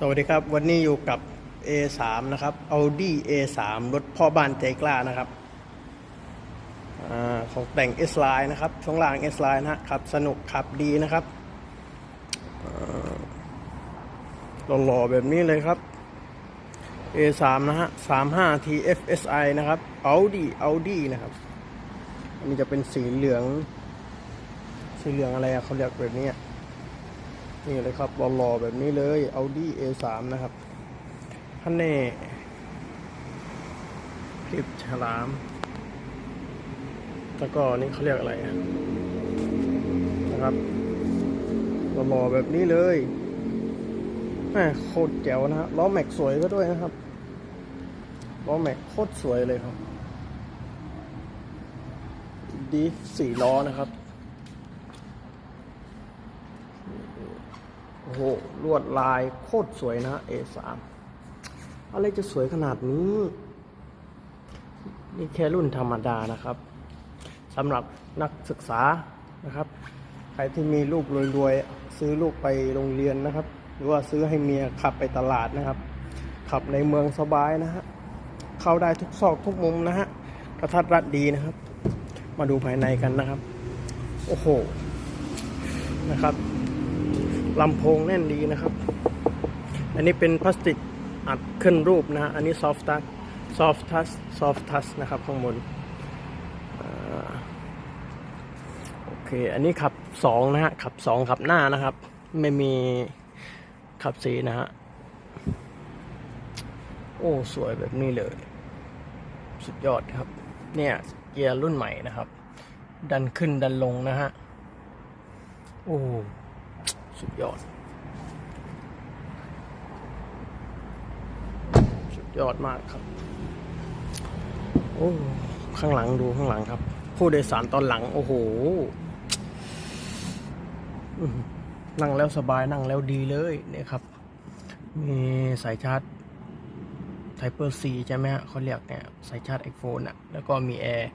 สวัสดีครับ วันนี้อยู่กับ A3 นะครับ Audi A3 รถพ่อบ้านใจกล้านะครับอของแต่ง S Line นะครับ ช่วงล่าง S Line นะฮะขับ สนุกขับดีนะครับหล่อๆแบบนี้เลยครับ A3 นะฮะ 35 TFSI นะครับ Audi Audi นะครับ อันนี้จะเป็นสีเหลือง สีเหลืองอะไรอะเขาเรียกแบบนี้ นี่เลยครับหล่อๆแบบนี้เลย Audi A3 นะครับท่านเน่คลิปฉลาม แล้วก็นี่เขาเรียกอะไรนะครับหล่อๆแบบนี้เลยแหมโคตรแจ๋วนะฮะล้อแม็กสวยก็ด้วยนะครับล้อแม็กโคตรสวยเลยครับดีสี่ล้อนะครับ โอ้โหลวดลายโคตรสวยนะ A3 อะไรจะสวยขนาดนี้ นี่แค่รุ่นธรรมดานะครับสำหรับนักศึกษานะครับ ใครที่มีลูกรวยๆ ซื้อลูกไปโรงเรียนนะครับ หรือว่าซื้อให้เมียขับไปตลาดนะครับ ขับในเมืองสบายนะฮะเข้าได้ทุกซอกทุกมุมนะฮะกระทัดรัดดีนะครับ มาดูภายในกันนะครับ โอ้โหนะครับ ลำโพงแน่นดีนะครับ อันนี้เป็นพลาสติกอัดขึ้นรูปนะฮะ อันนี้ซอฟทัชซอฟทัชซอฟทัชนะครับข้างบนอโอเค อันนี้ขับสองนะฮะ ขับสองขับหน้านะครับ ไม่มีขับสีนะฮะ โอ้ สวยแบบนี้เลย สุดยอดครับ เนี่ย เกียร์รุ่นใหม่นะครับ ดันขึ้นดันลงนะฮะ โอ้ สุดยอด สุดยอดมากครับ โอ้ข้างหลังดูข้างหลังครับ ผู้โดยสารตอนหลัง โอ้โหนั่งแล้วสบายนั่งแล้วดีเลยเนี่ยครับ มีสายชาร์จ Type C ใช่ไหมฮะเขาเรียกเนี่ยสายชาร์จ iPhone อะแล้วก็มีแอร์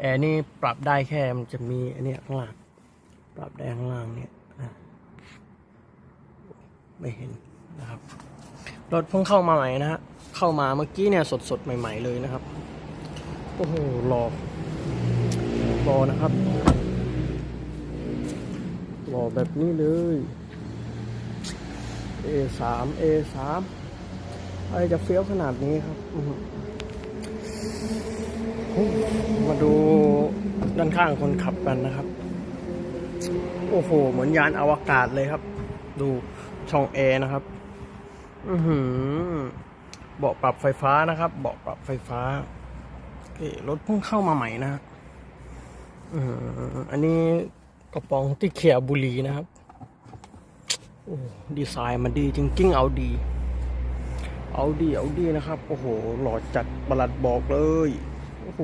แอร์นี่ปรับได้แค่มันจะมีอันนี้ข้างล่าง ปรับได้ข้างล่างเนี่ยนะ ไม่เห็นนะครับ รถเพิ่งเข้ามาใหม่นะฮะ เข้ามาเมื่อกี้เนี่ยสดสดใหม่ ๆ เลยนะครับ โอ้โหรอรอนะครับรอแบบนี้เลย A3 A3 อะไรจะเฟี้ยวขนาดนี้ครับ มาดูด้านข้างคนขับกันนะครับ โอ้โห เหมือนยานอวกาศเลยครับ ดู ช่องแอร์นะครับ อือหือเบาะปรับไฟฟ้านะครับ เบาะปรับไฟฟ้าโอรถเพิ่งเข้ามาใหม่นะอืออันนี้กระป๋องที่เขียบุรีนะครับโอ้ดีไซน์มันดีจริงๆ เอาดี เอาดีเอาดีนะครับ โอ้โห หล่อจัดประหลัดบอกเลย โอ้โห